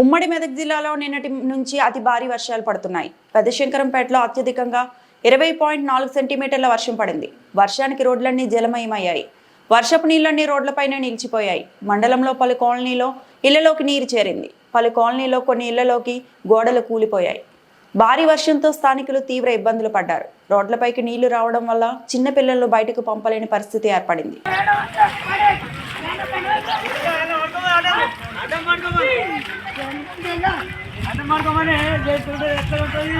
ఉమ్మడి మెదక్ జిల్లాలో నిన్నటి నుంచి అతి భారీ వర్షాలు పడుతున్నాయి. పెద్దశంకరంపేటలో అత్యధికంగా ఇరవై పాయింట్ నాలుగు సెంటీమీటర్ల వర్షం పడింది. వర్షానికి రోడ్లన్నీ జలమయమయ్యాయి. వర్షపు నీళ్ళన్నీ రోడ్లపైనే నిలిచిపోయాయి. మండలంలో పలు కాలనీలో ఇళ్ళలోకి నీరు చేరింది. పలు కాలనీలో కొన్ని ఇళ్ళలోకి గోడలు కూలిపోయాయి. భారీ వర్షంతో స్థానికులు తీవ్ర ఇబ్బందులు పడ్డారు. రోడ్లపైకి నీళ్ళు రావడం వల్ల చిన్నపిల్లలు బయటకు పంపలేని పరిస్థితి ఏర్పడింది. అన్నం మార్గమని చేస్తుంటే ఎట్లా ఉంటుంది?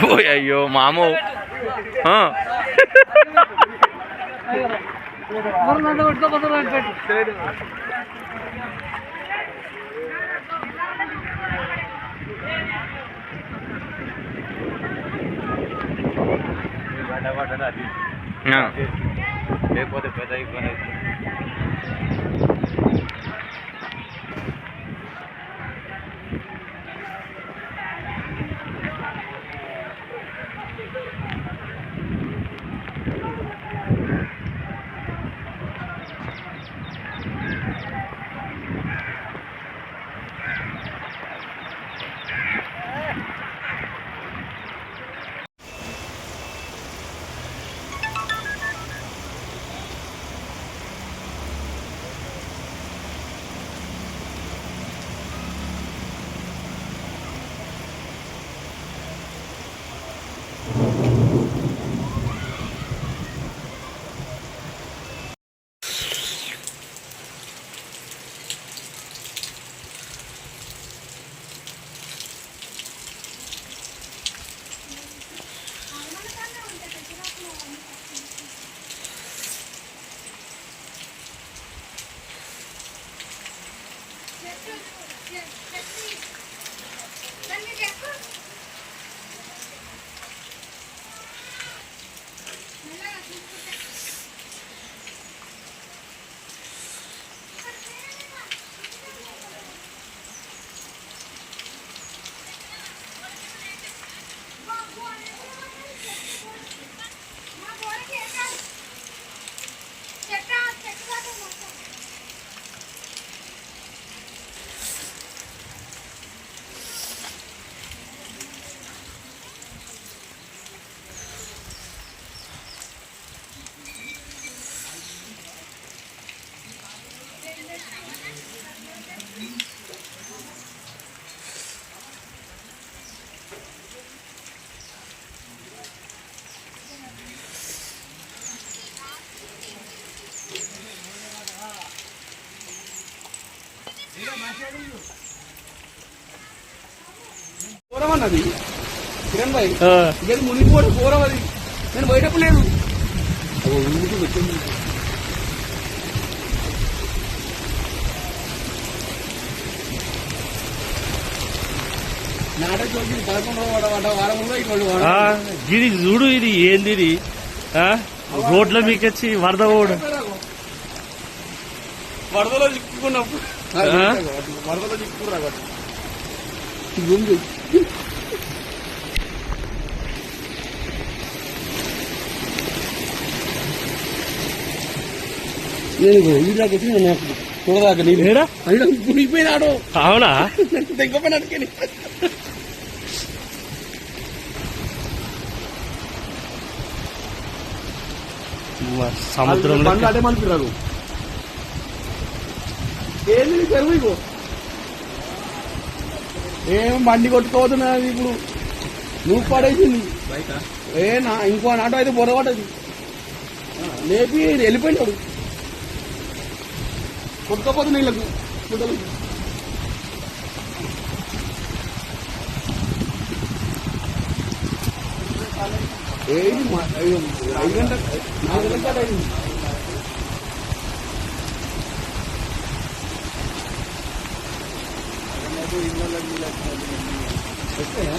పురుగు అయ్యో మాము. ఆ. ના બે પોતે પેદાઈ કરે ఘోరం అన్నది కిరణ్ భాయ్ ఇది మునిగిపోవడం ఘోరం అది నేను బయటకు లేదు. చూడు ఇది ఏంది ఇది? రోడ్ల మీకొచ్చి వరద ఓడు వరదలో చిక్కుకున్నప్పుడు? వరదలో చిక్కుకురా ఉంది నేను వీళ్ళకి వచ్చి నేను చూడదాకా నీళ్ళు? అయినా మునిగిపోయినాడు. అవునా? సముద్రంలో బండ్లు అటే మలిపిరారు ఏంది చెరువు ఇగో. ఏం బండి కొట్టుకోవద్దున్నది ఇప్పుడు. నువ్వు పడేసింది. ఏ నా ఇంకో నాటో అయితే బొరగొట్టది లేపి వెళ్ళిపోయినాడు. కొట్టుకోపోతు నీళ్ళకు గుడ్డలు. ఏది ఐదు గంటల నాలుగు గంటల అయింది ko yung lalag-lalag na binigyan. Ito eh, ha?